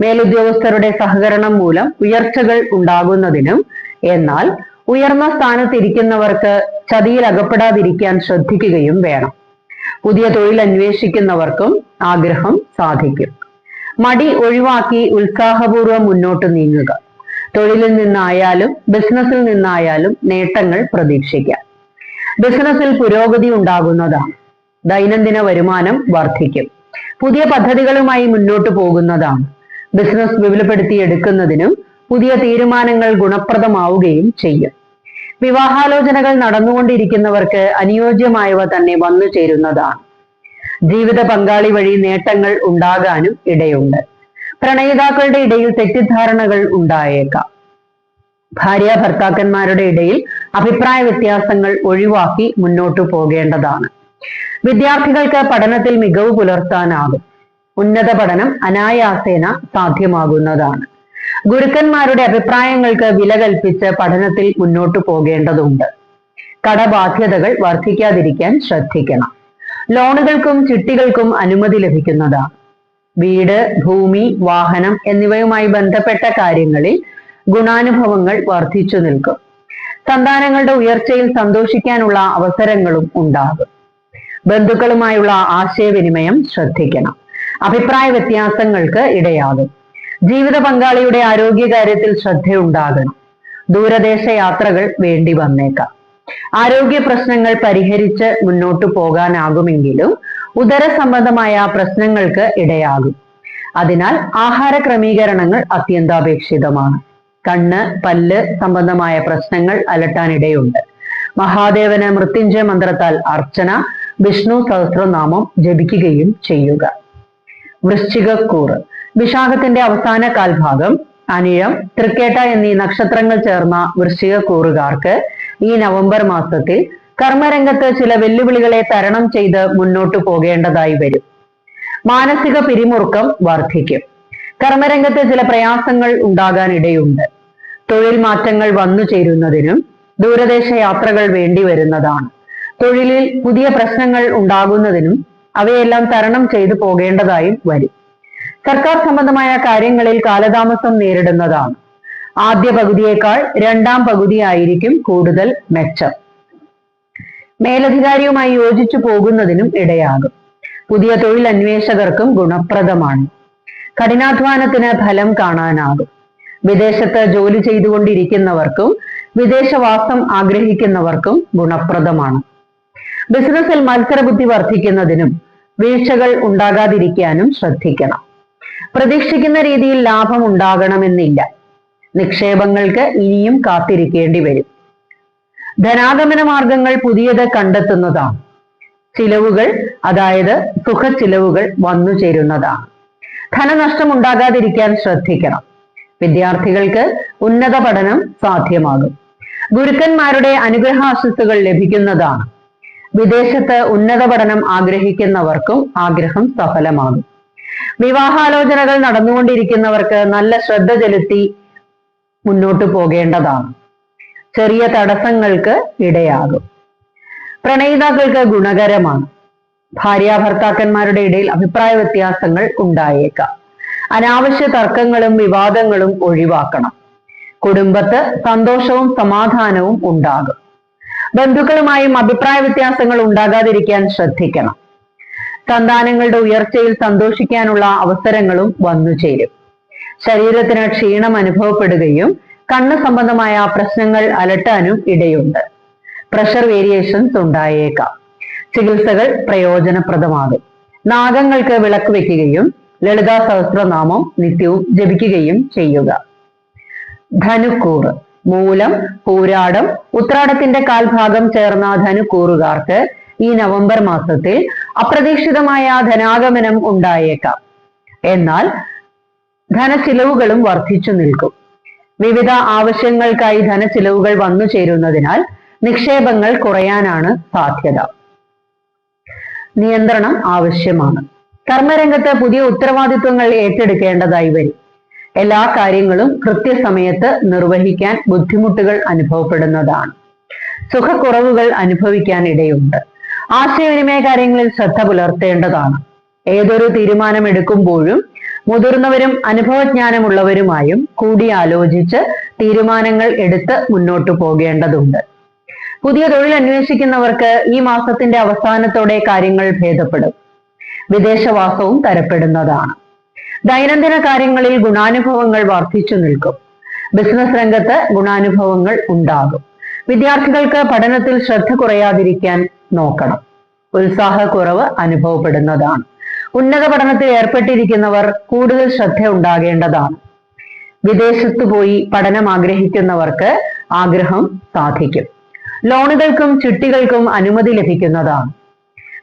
മേലുദ്യോഗസ്ഥരുടെ സഹകരണം മൂലം ഉയർച്ചകൾ ഉണ്ടാകുന്നതിനും എന്നാൽ ഉയർന്ന സ്ഥാനത്തിരിക്കുന്നവർക്ക് ചതിയിൽ അകപ്പെടാതിരിക്കാൻ ശ്രദ്ധിക്കുകയും വേണം. പുതിയ തൊഴിൽ അന്വേഷിക്കുന്നവർക്കും ആഗ്രഹം സാധിക്കും. മടി ഒഴിവാക്കി ഉത്സാഹപൂർവം മുന്നോട്ട് നീങ്ങുക. തൊഴിലിൽ നിന്നായാലും ബിസിനസ്സിൽ നിന്നായാലും നേട്ടങ്ങൾ പ്രതീക്ഷിക്കാം. ബിസിനസ്സിൽ പുരോഗതി ഉണ്ടാകുന്നതാണ്. ദൈനംദിന വരുമാനം വർദ്ധിക്കും. പുതിയ പദ്ധതികളുമായി മുന്നോട്ടു പോകുന്നതാണ്. ബിസിനസ് വിപുലപ്പെടുത്തിയെടുക്കുന്നതിനും പുതിയ തീരുമാനങ്ങൾ ഗുണപ്രദമാവുകയും ചെയ്യും. വിവാഹാലോചനകൾ നടന്നുകൊണ്ടിരിക്കുന്നവർക്ക് അനുയോജ്യമായവ തന്നെ വന്നു ചേരുന്നതാണ്. ജീവിത പങ്കാളി വഴി നേട്ടങ്ങൾ ഉണ്ടാകാനും ഇടയുണ്ട്. പ്രണയിതാക്കളുടെ ഇടയിൽ തെറ്റിദ്ധാരണകൾ ഉണ്ടായേക്കാം. ഭാര്യ ഭർത്താക്കന്മാരുടെ ഇടയിൽ അഭിപ്രായ വ്യത്യാസങ്ങൾ ഒഴിവാക്കി മുന്നോട്ടു പോകേണ്ടതാണ്. വിദ്യാർത്ഥികൾക്ക് പഠനത്തിൽ മികവ് പുലർത്താനാകും. ഉന്നത പഠനം അനായാസേന സാധ്യമാകുന്നതാണ്. ഗുരുക്കന്മാരുടെ അഭിപ്രായങ്ങൾക്ക് വില കൽപ്പിച്ച് പഠനത്തിൽ മുന്നോട്ടു പോകേണ്ടതുണ്ട്. കടബാധ്യതകൾ വർദ്ധിക്കാതിരിക്കാൻ ശ്രദ്ധിക്കണം. ലോണുകൾക്കും ചിട്ടികൾക്കും അനുമതി ലഭിക്കുന്നതാണ്. വീട് ഭൂമി വാഹനം എന്നിവയുമായി ബന്ധപ്പെട്ട കാര്യങ്ങളിൽ ഗുണാനുഭവങ്ങൾ വർദ്ധിച്ചു നിൽക്കും. സന്താനങ്ങളുടെ ഉയർച്ചയിൽ സന്തോഷിക്കാനുള്ള അവസരങ്ങളും ഉണ്ടാകും. ബന്ധുക്കളുമായുള്ള ആശയവിനിമയം ശ്രദ്ധിക്കണം. അഭിപ്രായ വ്യത്യാസങ്ങൾക്ക് ഇടയാകും. ജീവിത പങ്കാളിയുടെ ആരോഗ്യകാര്യത്തിൽ ശ്രദ്ധയുണ്ടാകണം. ദൂരദേശ യാത്രകൾ വേണ്ടി വന്നേക്കാം. ആരോഗ്യ പ്രശ്നങ്ങൾ പരിഹരിച്ച് മുന്നോട്ടു പോകാനാകുമെങ്കിലും ഉദര സംബന്ധമായ പ്രശ്നങ്ങൾക്ക് ഇടയാകും. അതിനാൽ ആഹാര ക്രമീകരണങ്ങൾ അത്യന്താപേക്ഷിതമാണ്. കണ്ണ് പല്ല് സംബന്ധമായ പ്രശ്നങ്ങൾ അലട്ടാനിടയുണ്ട്. മഹാദേവന് മൃത്യുഞ്ജയ മന്ത്രത്താൽ അർച്ചന വിഷ്ണു സഹസ്രനാമം ജപിക്കുകയും ചെയ്യുക. വൃശ്ചികക്കൂറ്. വിശാഖത്തിന്റെ അവസാന കാൽഭാഗം അനിഴം തൃക്കേട്ട എന്നീ നക്ഷത്രങ്ങൾ ചേർന്ന വൃശ്ചികക്കൂറുകാർക്ക് ഈ നവംബർ മാസത്തിൽ കർമ്മരംഗത്ത് ചില വെല്ലുവിളികളെ തരണം ചെയ്ത് മുന്നോട്ടു പോകേണ്ടതായി വരും. മാനസിക പിരിമുറുക്കം വർദ്ധിക്കും. കർമ്മരംഗത്ത് ചില പ്രയാസങ്ങൾ ഉണ്ടാകാനിടയുണ്ട്. തൊഴിൽ മാറ്റങ്ങൾ വന്നു ചേരുന്നതിനും ദൂരദേശ യാത്രകൾ വേണ്ടി വരുന്നതാണ്. തൊഴിലിൽ പുതിയ പ്രശ്നങ്ങൾ ഉണ്ടാകുന്നതിനും അവയെല്ലാം തരണം ചെയ്തു പോകേണ്ടതായും വരും. സർക്കാർ സംബന്ധമായ കാര്യങ്ങളിൽ കാലതാമസം നേരിടുന്നതാണ്. ആദ്യ പകുതിയേക്കാൾ രണ്ടാം പകുതിയായിരിക്കും കൂടുതൽ മെച്ചം. മേലധികാരിയുമായി യോജിച്ചു പോകുന്നതിനും ഇടയാകും. പുതിയ തൊഴിൽ അന്വേഷകർക്കും ഗുണപ്രദമാണ്. കഠിനാധ്വാനത്തിന് ഫലം കാണാനാകും. വിദേശത്ത് ജോലി ചെയ്തുകൊണ്ടിരിക്കുന്നവർക്കും വിദേശവാസം ആഗ്രഹിക്കുന്നവർക്കും ഗുണപ്രദമാണ്. ബിസിനസ്സിൽ മത്സരബുദ്ധി വർദ്ധിക്കുന്നതിനും വീഴ്ചകൾ ഉണ്ടാകാതിരിക്കാനും ശ്രദ്ധിക്കണം. പ്രതീക്ഷിക്കുന്ന രീതിയിൽ ലാഭം ഉണ്ടാകണമെന്നില്ല. നിക്ഷേപങ്ങൾക്ക് ഇനിയും കാത്തിരിക്കേണ്ടി വരും. ധനാഗമന മാർഗങ്ങൾ പുതിയത് കണ്ടെത്തുന്നതാണ്. ചിലവുകൾ അതായത് സുഖ ചിലവുകൾ വന്നു ചേരുന്നതാണ്. ധനനഷ്ടം ഉണ്ടാകാതിരിക്കാൻ ശ്രദ്ധിക്കണം. വിദ്യാർത്ഥികൾക്ക് ഉന്നത പഠനം സാധ്യമാകും. ഗുരുക്കന്മാരുടെ അനുഗ്രഹാശസ്സുകൾ ലഭിക്കുന്നതാണ്. വിദേശത്ത് ഉന്നത പഠനം ആഗ്രഹിക്കുന്നവർക്കും ആഗ്രഹം സഫലമാകും. വിവാഹാലോചനകൾ നടന്നുകൊണ്ടിരിക്കുന്നവർക്ക് നല്ല ശ്രദ്ധ ചെലുത്തി മുന്നോട്ടു പോകേണ്ടതാണ്. ചെറിയ തടസ്സങ്ങൾക്ക് ഇടയാകും. പ്രണയിതാക്കൾക്ക് ഗുണകരമാണ്. ഭാര്യ ഭർത്താക്കന്മാരുടെ ഇടയിൽ അഭിപ്രായ വ്യത്യാസങ്ങൾ ഉണ്ടായേക്കാം. അനാവശ്യ തർക്കങ്ങളും വിവാദങ്ങളും ഒഴിവാക്കണം. കുടുംബത്ത് സന്തോഷവും സമാധാനവും ഉണ്ടാകും. ബന്ധുക്കളുമായും അഭിപ്രായ വ്യത്യാസങ്ങൾ ഉണ്ടാകാതിരിക്കാൻ ശ്രദ്ധിക്കണം. സന്താനങ്ങളുടെ ഉയർച്ചയിൽ സന്തോഷിക്കാനുള്ള അവസരങ്ങളും വന്നു ചേരും. ശരീരത്തിന് ക്ഷീണം അനുഭവപ്പെടുകയും കണ്ണ് സംബന്ധമായ പ്രശ്നങ്ങൾ അലട്ടാനും ഇടയുണ്ട്. പ്രഷർ വേരിയേഷൻസ് ഉണ്ടായേക്കാം. ചികിത്സകൾ പ്രയോജനപ്രദമാകും. നാഗങ്ങൾക്ക് വിളക്ക് വെക്കുകയും ലളിതാ സഹസ്രനാമം നിത്യവും ജപിക്കുകയും ചെയ്യുക. ധനുക്കൂറ്. മൂലം പൂരാടം ഉത്രാടത്തിന്റെ കാൽഭാഗം ചേർന്ന ധനുക്കൂറുകാർക്ക് ഈ നവംബർ മാസത്തിൽ അപ്രതീക്ഷിതമായ ധനാഗമനം ഉണ്ടായേക്കാം. എന്നാൽ ധനച്ചിലവുകളും വർദ്ധിച്ചു നിൽക്കും. വിവിധ ആവശ്യങ്ങൾക്കായി ധനച്ചിലവുകൾ വന്നു ചേരുന്നതിനാൽ നിക്ഷേപങ്ങൾ കുറയാനാണ് സാധ്യത. നിയന്ത്രണം ആവശ്യമാണ്. കർമ്മരംഗത്ത് പുതിയ ഉത്തരവാദിത്വങ്ങൾ ഏറ്റെടുക്കേണ്ടതായി വരും. എല്ലാ കാര്യങ്ങളും കൃത്യസമയത്ത് നിർവഹിക്കാൻ ബുദ്ധിമുട്ടുകൾ അനുഭവപ്പെടുന്നതാണ്. സുഖക്കുറവുകൾ അനുഭവിക്കാൻ ഇടയുണ്ട് ആശയവിനിമയ കാര്യങ്ങളിൽ ശ്രദ്ധ പുലർത്തേണ്ടതാണ്. ഏതൊരു തീരുമാനമെടുക്കുമ്പോഴും മുതിർന്നവരും അനുഭവജ്ഞാനമുള്ളവരുമായും കൂടിയാലോചിച്ച് തീരുമാനങ്ങൾ എടുത്ത് മുന്നോട്ടു പോകേണ്ടതുണ്ട്. പുതിയ തൊഴിൽ അന്വേഷിക്കുന്നവർക്ക് ഈ മാസത്തിന്റെ അവസാനത്തോടെ കാര്യങ്ങൾ ഭേദപ്പെടും. വിദേശവാസവും തരപ്പെടുന്നതാണ്. ദൈനംദിന കാര്യങ്ങളിൽ ഗുണാനുഭവങ്ങൾ വർദ്ധിച്ചു നിൽക്കും. ബിസിനസ് രംഗത്ത് ഗുണാനുഭവങ്ങൾ ഉണ്ടാകും. വിദ്യാർത്ഥികൾക്ക് പഠനത്തിൽ ശ്രദ്ധ കുറയാതിരിക്കാൻ നോക്കണം. ഉത്സാഹക്കുറവ് അനുഭവപ്പെടുന്നതാണ്. ഉന്നത പഠനത്തിൽ ഏർപ്പെട്ടിരിക്കുന്നവർ കൂടുതൽ ശ്രദ്ധ ഉണ്ടാകേണ്ടതാണ്. വിദേശത്തു പോയി പഠനം ആഗ്രഹിക്കുന്നവർക്ക് ആഗ്രഹം സാധിക്കും. ലോണുകൾക്കും ചിട്ടികൾക്കും അനുമതി ലഭിക്കുന്നതാണ്.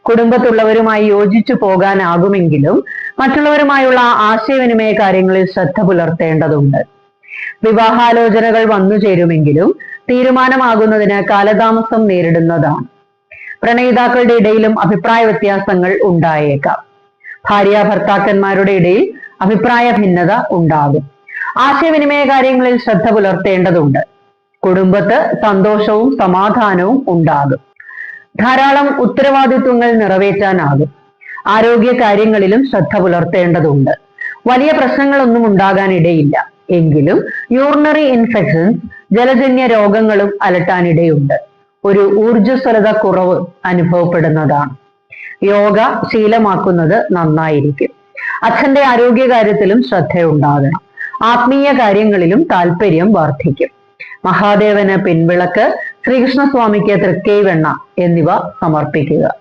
കുടുംബത്തുള്ളവരുമായി യോജിച്ചു പോകാനാകുമെങ്കിലും മറ്റുള്ളവരുമായുള്ള ആശയവിനിമയ കാര്യങ്ങളിൽ ശ്രദ്ധ പുലർത്തേണ്ടതുണ്ട്. വിവാഹാലോചനകൾ വന്നു ചേരുമെങ്കിലും തീരുമാനമാകുന്നതിന് കാലതാമസം നേരിടുന്നതാണ്. പ്രണയിതാക്കളുടെ ഇടയിലും അഭിപ്രായ വ്യത്യാസങ്ങൾ ഉണ്ടായേക്കാം. ഭാര്യ ഭർത്താക്കന്മാരുടെ ഇടയിൽ അഭിപ്രായ ഭിന്നത ഉണ്ടാകും. ആശയവിനിമയ കാര്യങ്ങളിൽ ശ്രദ്ധ പുലർത്തേണ്ടതുണ്ട്. കുടുംബത്ത് സന്തോഷവും സമാധാനവും ഉണ്ടാകും. ധാരാളം ഉത്തരവാദിത്വങ്ങൾ നിറവേറ്റാനാകും. ആരോഗ്യ കാര്യങ്ങളിലും ശ്രദ്ധ പുലർത്തേണ്ടതുണ്ട്. വലിയ പ്രശ്നങ്ങളൊന്നും ഉണ്ടാകാനിടയില്ല. എങ്കിലും യൂറിനറി ഇൻഫെക്ഷൻസ് ജലജന്യ രോഗങ്ങളും അലട്ടാനിടയുണ്ട്. ഒരു ഊർജസ്വലത കുറവ് അനുഭവപ്പെടുന്നതാണ്. യോഗ ശീലമാക്കുന്നത് നന്നായിരിക്കും. അച്ഛന്റെ ആരോഗ്യകാര്യത്തിലും ശ്രദ്ധയുണ്ടാകണം. ആത്മീയ കാര്യങ്ങളിലും താല്പര്യം വർദ്ധിക്കും. മഹാദേവന് പിൻവിളക്ക് ശ്രീകൃഷ്ണസ്വാമിക്ക് തൃക്കൈവെണ്ണ എന്നിവ സമർപ്പിക്കുക.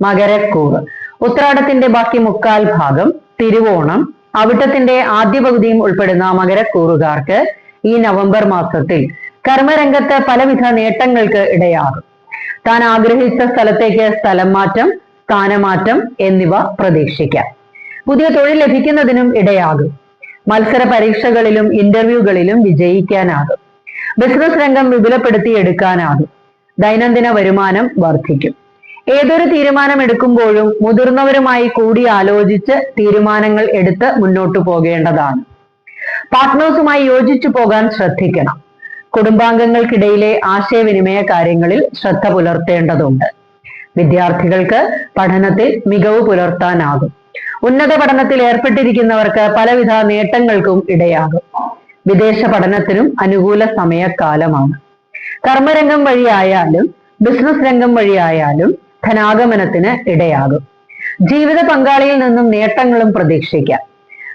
മകരക്കൂറ് ഉത്രാടത്തിന്റെ ബാക്കി മുക്കാൽ ഭാഗം തിരുവോണം. അവിട്ടത്തിന്റെ ആദ്യ പകുതിയും ഉൾപ്പെടുന്ന മകരക്കൂറുകാർക്ക് ഈ നവംബർ മാസത്തിൽ കർമ്മരംഗത്ത് പലവിധ നേട്ടങ്ങൾക്ക് ഇടയാകും. താൻ ആഗ്രഹിച്ച സ്ഥലത്തേക്ക് സ്ഥലം മാറ്റം സ്ഥാനമാറ്റം എന്നിവ പ്രതീക്ഷിക്കാം. പുതിയ തൊഴിൽ ലഭിക്കുന്നതിനും ഇടയാകും. മത്സര പരീക്ഷകളിലും ഇന്റർവ്യൂകളിലും വിജയിക്കാനാകും. ബിസിനസ് രംഗം വിപുലപ്പെടുത്തി എടുക്കാനാകും ദൈനംദിന വരുമാനം വർദ്ധിക്കും. ഏതൊരു തീരുമാനം എടുക്കുമ്പോഴും മുതിർന്നവരുമായി കൂടി ആലോചിച്ച് തീരുമാനങ്ങൾ എടുത്ത് മുന്നോട്ടു പോകേണ്ടതാണ്. പാർട്ട്നേഴ്സുമായി യോജിച്ചു പോകാൻ ശ്രദ്ധിക്കണം. കുടുംബാംഗങ്ങൾക്കിടയിലെ ആശയവിനിമയ കാര്യങ്ങളിൽ ശ്രദ്ധ പുലർത്തേണ്ടതുണ്ട്. വിദ്യാർത്ഥികൾക്ക് പഠനത്തിൽ മികവ് പുലർത്താനാകും. ഉന്നത പഠനത്തിൽ ഏർപ്പെട്ടിരിക്കുന്നവർക്ക് പലവിധ നേട്ടങ്ങൾക്കും ഇടയാകും. വിദേശ പഠനത്തിനും അനുകൂല സമയക്കാലമാണ് കർമ്മരംഗം വഴിയായാലും ബിസിനസ് രംഗം വഴിയായാലും ധനാഗമനത്തിന് ഇടയാകും. ജീവിത പങ്കാളിയിൽ നിന്നും നേട്ടങ്ങളും പ്രതീക്ഷിക്കാം.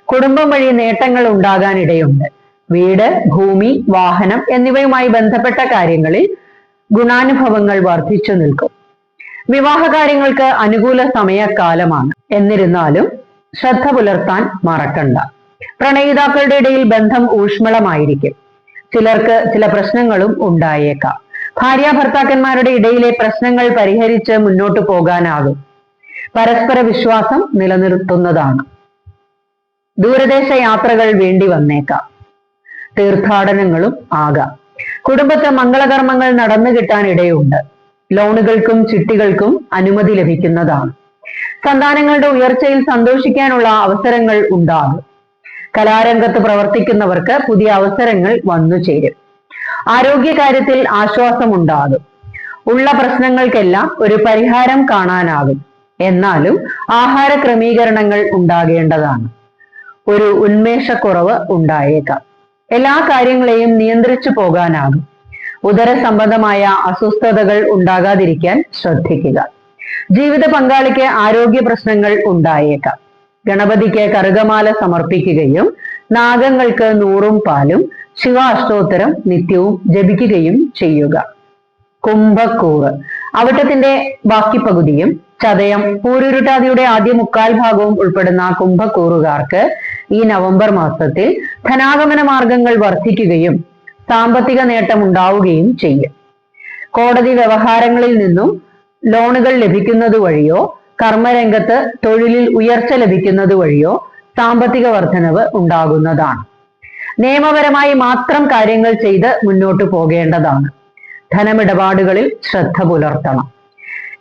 കുടുംബം വഴി നേട്ടങ്ങൾ ഉണ്ടാകാൻ ഇടയുണ്ട്. വീട് ഭൂമി വാഹനം എന്നിവയുമായി ബന്ധപ്പെട്ട കാര്യങ്ങളിൽ ഗുണാനുഭവങ്ങൾ വർദ്ധിച്ചു നിൽക്കും. വിവാഹ കാര്യങ്ങൾക്ക് അനുകൂല സമയക്കാലമാണ് എന്നിരുന്നാലും ശ്രദ്ധ പുലർത്താൻ മറക്കണ്ട. പ്രണയിതാക്കളുടെ ഇടയിൽ ബന്ധം ഊഷ്മളമായിരിക്കും. ചിലർക്ക് ചില പ്രശ്നങ്ങളും ഉണ്ടായേക്കാം. ഭാര്യ ഭർത്താക്കന്മാരുടെ ഇടയിലെ പ്രശ്നങ്ങൾ പരിഹരിച്ച് മുന്നോട്ട് പോകാനാകും. പരസ്പര വിശ്വാസം നിലനിർത്തുന്നതാണ്. ദൂരദേശ യാത്രകൾ വേണ്ടി വന്നേക്കാം. തീർത്ഥാടനങ്ങളും ആകാം. കുടുംബത്തെ മംഗളകർമ്മങ്ങൾ നടന്നു കിട്ടാൻ ഇടയുണ്ട്. ലോണുകൾക്കും ചിട്ടികൾക്കും അനുമതി ലഭിക്കുന്നതാണ്. സന്താനങ്ങളുടെ ഉയർച്ചയിൽ സന്തോഷിക്കാനുള്ള അവസരങ്ങൾ ഉണ്ടാകും. കലാരംഗത്ത് പ്രവർത്തിക്കുന്നവർക്ക് പുതിയ അവസരങ്ങൾ വന്നു ചേരും. ആരോഗ്യകാര്യത്തിൽ ആശ്വാസമുണ്ടാകും. ഉള്ള പ്രശ്നങ്ങൾക്കെല്ലാം ഒരു പരിഹാരം കാണാനാകും. എന്നാലും ആഹാര ക്രമീകരണങ്ങൾ ഉണ്ടാകേണ്ടതാണ്. ഒരു ഉന്മേഷക്കുറവ് ഉണ്ടായേക്കാം. എല്ലാ കാര്യങ്ങളെയും നിയന്ത്രിച്ചു പോകാനാകും. ഉദര സംബന്ധമായ അസ്വസ്ഥതകൾ ഉണ്ടാകാതിരിക്കാൻ ശ്രദ്ധിക്കുക. ജീവിത പങ്കാളിക്ക് ആരോഗ്യ പ്രശ്നങ്ങൾ ഉണ്ടായേക്കാം. ഗണപതിക്ക് കറുകമാല സമർപ്പിക്കുകയും നാഗങ്ങൾക്ക് നൂറും പാലും ശിവാഷ്ടോത്തരം നിത്യവും ജപിക്കുകയും ചെയ്യുക. കുംഭക്കൂറ്. അവിട്ടത്തിന്റെ ബാക്കി പകുതിയും ചതയം പൂരുരുട്ടാതിയുടെ ആദ്യ മുക്കാൽ ഭാഗവും ഉൾപ്പെടുന്ന കുംഭക്കൂറുകാർക്ക് ഈ നവംബർ മാസത്തിൽ ധനാഗമന മാർഗങ്ങൾ വർദ്ധിക്കുകയും സാമ്പത്തിക നേട്ടം ഉണ്ടാവുകയും ചെയ്യും. കോടതി വ്യവഹാരങ്ങളിൽ നിന്നും ലോണുകൾ ലഭിക്കുന്നത് വഴിയോ കർമ്മരംഗത്ത് തൊഴിലിൽ ഉയർച്ച ലഭിക്കുന്നത് വഴിയോ സാമ്പത്തിക വർധനവ് ഉണ്ടാകുന്നതാണ്. നിയമപരമായി മാത്രം കാര്യങ്ങൾ ചെയ്ത് മുന്നോട്ട് പോകേണ്ടതാണ്. ധനമിടപാടുകളിൽ ശ്രദ്ധ പുലർത്തണം.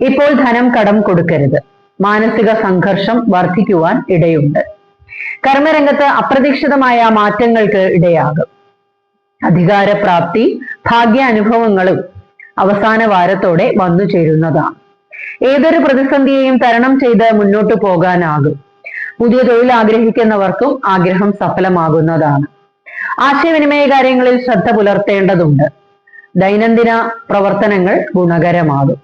ഇപ്പോൾ ധനം കടം കൊടുക്കരുത്. മാനസിക സംഘർഷം വർദ്ധിക്കുവാൻ ഇടയുണ്ട്. കർമ്മരംഗത്ത് അപ്രതീക്ഷിതമായ മാറ്റങ്ങൾക്ക് ഇടയാകും. അധികാരപ്രാപ്തി ഭാഗ്യാനുഭവങ്ങളും അവസാന വാരത്തോടെ വന്നു ചേരുന്നതാണ് ഏതൊരു പ്രതിസന്ധിയെയും തരണം ചെയ്ത് മുന്നോട്ടു പോകാനാകും. പുതിയ തൊഴിൽ ആഗ്രഹിക്കുന്നവർക്കും ആഗ്രഹം സഫലമാകുന്നതാണ്. ആശയവിനിമയ കാര്യങ്ങളിൽ ശ്രദ്ധ പുലർത്തേണ്ടതുണ്ട്. ദൈനംദിന പ്രവർത്തനങ്ങൾ ഗുണകരമാകും.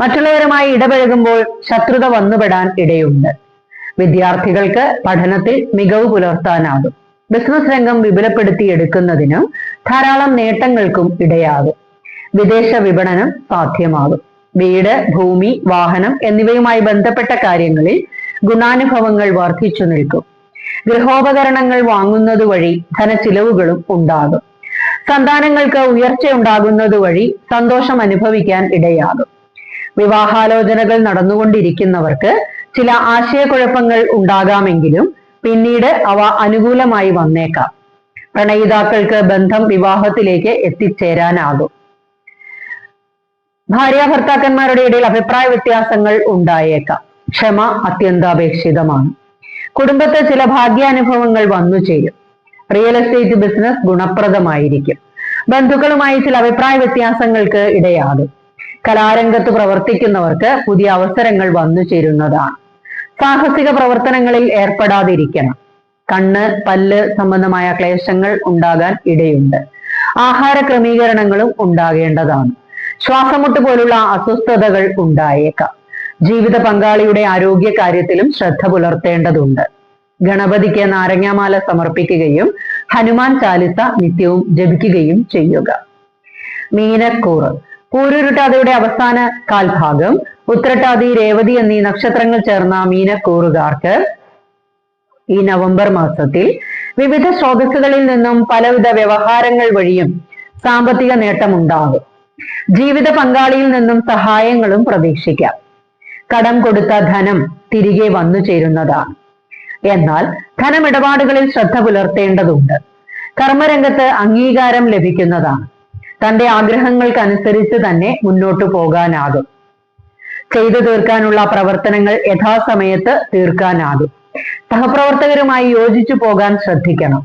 മറ്റുള്ളവരുമായി ഇടപഴകുമ്പോൾ ശത്രുത വന്നുപെടാൻ ഇടയുണ്ട്. വിദ്യാർത്ഥികൾക്ക് പഠനത്തിൽ മികവ് പുലർത്താനാകും. ബിസിനസ് രംഗം വിപുലപ്പെടുത്തിയെടുക്കുന്നതിനും ധാരാളം നേട്ടങ്ങൾക്കും ഇടയാകും. വിദേശ വിപണനം സാധ്യമാകും. വീട് ഭൂമി വാഹനം എന്നിവയുമായി ബന്ധപ്പെട്ട കാര്യങ്ങളിൽ ഗുണാനുഭവങ്ങൾ വർദ്ധിച്ചു നിൽക്കും. ഗൃഹോപകരണങ്ങൾ വാങ്ങുന്നത് വഴി ധനച്ചിലവുകളും ഉണ്ടാകും. സന്താനങ്ങൾക്ക് ഉയർച്ച ഉണ്ടാകുന്നത് വഴി സന്തോഷം അനുഭവിക്കാൻ ഇടയാകും. വിവാഹാലോചനകൾ നടന്നുകൊണ്ടിരിക്കുന്നവർക്ക് ചില ആശയക്കുഴപ്പങ്ങൾ ഉണ്ടാകാമെങ്കിലും പിന്നീട് അവ അനുകൂലമായി വന്നേക്കാം. പ്രണയിതാക്കൾക്ക് ബന്ധം വിവാഹത്തിലേക്ക് എത്തിച്ചേരാനാകും. ഭാര്യ ഭർത്താക്കന്മാരുടെ ഇടയിൽ അഭിപ്രായ വ്യത്യാസങ്ങൾ ഉണ്ടായേക്കാം. ക്ഷമ അത്യന്താപേക്ഷിതമാണ്. കുടുംബത്തെ ചില ഭാഗ്യാനുഭവങ്ങൾ വന്നു ചേരും. റിയൽ എസ്റ്റേറ്റ് ബിസിനസ് ഗുണപ്രദമായിരിക്കും. ബന്ധുക്കളുമായി ചില അഭിപ്രായ വ്യത്യാസങ്ങൾക്ക് ഇടയാകും. കലാരംഗത്ത് പ്രവർത്തിക്കുന്നവർക്ക് പുതിയ അവസരങ്ങൾ വന്നു ചേരുന്നതാണ്. സാഹസിക പ്രവർത്തനങ്ങളിൽ ഏർപ്പെടാതിരിക്കണം. കണ്ണ് പല്ല് സംബന്ധമായ ക്ലേശങ്ങൾ ഉണ്ടാകാൻ ഇടയുണ്ട്. ആഹാര ക്രമീകരണങ്ങളും ഉണ്ടാകേണ്ടതാണ്. ശ്വാസമുട്ട് പോലുള്ള അസ്വസ്ഥതകൾ ഉണ്ടായേക്കാം. ജീവിത പങ്കാളിയുടെ ആരോഗ്യ കാര്യത്തിലും ശ്രദ്ധ പുലർത്തേണ്ടതുണ്ട്. ഗണപതിക്ക് നാരങ്ങാമാല സമർപ്പിക്കുകയും ഹനുമാൻ ചാലിസ നിത്യവും ജപിക്കുകയും ചെയ്യുക. മീനക്കൂറ് പൂരുരുട്ടാതിയുടെ അവസാന കാൽഭാഗം ഉത്രട്ടാതി രേവതി എന്നീ നക്ഷത്രങ്ങൾ ചേർന്ന മീനക്കൂറുകാർക്ക് ഈ നവംബർ മാസത്തിൽ വിവിധ സ്രോതസ്സുകളിൽ നിന്നും പലവിധ വ്യവഹാരങ്ങൾ വഴിയും സാമ്പത്തിക നേട്ടമുണ്ടാകും. ജീവിത പങ്കാളിയിൽ നിന്നും സഹായങ്ങളും പ്രതീക്ഷിക്കാം. കടം കൊടുത്ത ധനം തിരികെ വന്നു ചേരുന്നതാണ് എന്നാൽ ധനമിടപാടുകളിൽ ശ്രദ്ധ പുലർത്തേണ്ടതുണ്ട്. കർമ്മരംഗത്ത് അംഗീകാരം ലഭിക്കുന്നതാണ് തന്റെ ആഗ്രഹങ്ങൾക്കനുസരിച്ച് തന്നെ മുന്നോട്ടു പോകാനാകും. ചെയ്തു തീർക്കാനുള്ള പ്രവർത്തനങ്ങൾ യഥാസമയത്ത് തീർക്കാനാകും. സഹപ്രവർത്തകരുമായി യോജിച്ചു പോകാൻ ശ്രദ്ധിക്കണം.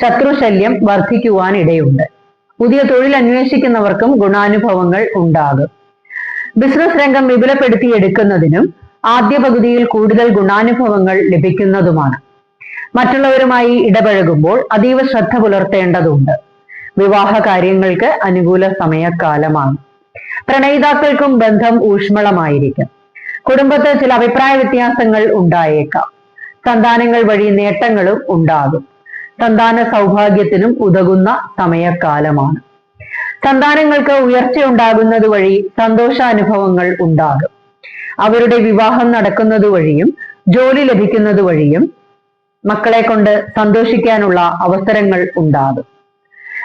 ശത്രുശല്യം വർദ്ധിക്കുവാൻ ഇടയുണ്ട് പുതിയ തൊഴിൽ അന്വേഷിക്കുന്നവർക്കും ഗുണാനുഭവങ്ങൾ ഉണ്ടാകും. ബിസിനസ് രംഗം വിപുലപ്പെടുത്തിയെടുക്കുന്നതിനും ആദ്യ പകുതിയിൽ കൂടുതൽ ഗുണാനുഭവങ്ങൾ ലഭിക്കുന്നതുമാണ്. മറ്റുള്ളവരുമായി ഇടപഴകുമ്പോൾ അതീവ ശ്രദ്ധ പുലർത്തേണ്ടതുണ്ട്. വിവാഹ കാര്യങ്ങൾക്ക് അനുകൂല സമയക്കാലമാണ്. പ്രണയിതാക്കൾക്കും ബന്ധം ഊഷ്മളമായിരിക്കും. കുടുംബത്തിൽ ചില അഭിപ്രായ വ്യത്യാസങ്ങൾ ഉണ്ടായേക്കാം. സന്താനങ്ങൾ വഴി നേട്ടങ്ങളും ഉണ്ടാകും. സന്താന സൗഭാഗ്യത്തിനും ഉതകുന്ന സമയക്കാലമാണ്. സന്താനങ്ങൾക്ക് ഉയർച്ച ഉണ്ടാകുന്നത് വഴി സന്തോഷാനുഭവങ്ങൾ ഉണ്ടാകും. അവരുടെ വിവാഹം നടക്കുന്നത് വഴിയും ജോലി ലഭിക്കുന്നത് വഴിയും മക്കളെ കൊണ്ട് സന്തോഷിക്കാനുള്ള അവസരങ്ങൾ ഉണ്ടാകും.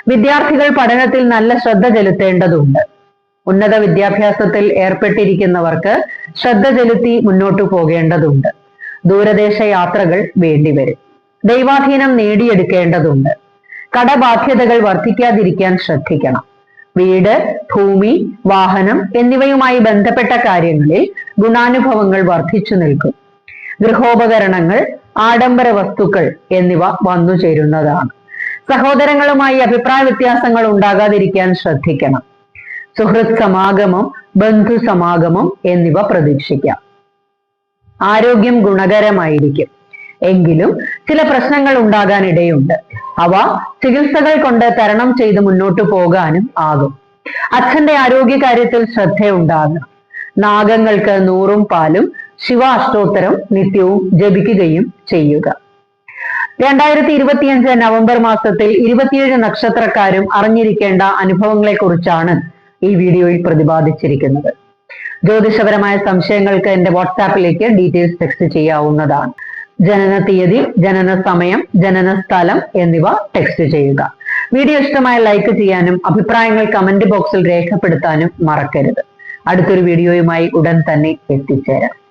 വിദ്യാർത്ഥികൾ പഠനത്തിൽ നല്ല ശ്രദ്ധ ചെലുത്തേണ്ടതുണ്ട്. ഉന്നത വിദ്യാഭ്യാസത്തിൽ ഏർപ്പെട്ടിരിക്കുന്നവർക്ക് ശ്രദ്ധ ചെലുത്തി മുന്നോട്ടു പോകേണ്ടതുണ്ട്. ദൂരദേശ യാത്രകൾ വേണ്ടിവരും. ദൈവാധീനം നേടിയെടുക്കേണ്ടതുണ്ട്. കടബാധ്യതകൾ വർദ്ധിക്കാതിരിക്കാൻ ശ്രദ്ധിക്കണം. വീട് ഭൂമി വാഹനം എന്നിവയുമായി ബന്ധപ്പെട്ട കാര്യങ്ങളിൽ ഗുണാനുഭവങ്ങൾ വർദ്ധിച്ചു നിൽക്കും. ഗൃഹോപകരണങ്ങൾ ആഡംബര വസ്തുക്കൾ എന്നിവ വന്നു ചേരുന്നതാണ്. സഹോദരങ്ങളുമായി അഭിപ്രായ വ്യത്യാസങ്ങൾ ഉണ്ടാകാതിരിക്കാൻ ശ്രദ്ധിക്കണം. സുഹൃത് സമാഗമം ബന്ധു സമാഗമം എന്നിവ പ്രതീക്ഷിക്കാം. ആരോഗ്യം ഗുണകരമായിരിക്കും. എങ്കിലും ചില പ്രശ്നങ്ങൾ ഉണ്ടാകാനിടയുണ്ട്. അവ ചികിത്സകൾ കൊണ്ട് തരണം ചെയ്ത് മുന്നോട്ട് പോകാനും ആകും. അച്ഛന്റെ ആരോഗ്യകാര്യത്തിൽ ശ്രദ്ധയുണ്ടാകണം. നാഗങ്ങൾക്ക് നൂറും പാലും ശിവ അഷ്ടോത്തരം നിത്യവും ജപിക്കുകയും ചെയ്യുക. രണ്ടായിരത്തി ഇരുപത്തിയഞ്ച് നവംബർ മാസത്തിൽ ഇരുപത്തിയേഴ് നക്ഷത്രക്കാരും അറിഞ്ഞിരിക്കേണ്ട അനുഭവങ്ങളെ കുറിച്ചാണ് ഈ വീഡിയോയിൽ പ്രതിപാദിച്ചിരിക്കുന്നത്. ജ്യോതിഷപരമായ സംശയങ്ങൾക്ക് എന്റെ വാട്സാപ്പിലേക്ക് ഡീറ്റെയിൽസ് ടെക്സ്റ്റ് ചെയ്യാവുന്നതാണ്. ജനന തീയതി ജനന സമയം ജനന സ്ഥലം എന്നിവ ടെക്സ്റ്റ് ചെയ്യുക. വീഡിയോ ഇഷ്ടമായ ലൈക്ക് ചെയ്യാനും അഭിപ്രായങ്ങൾ കമന്റ് ബോക്സിൽ രേഖപ്പെടുത്താനും മറക്കരുത്. അടുത്തൊരു വീഡിയോയുമായി ഉടൻ തന്നെ എത്തിച്ചേരാം.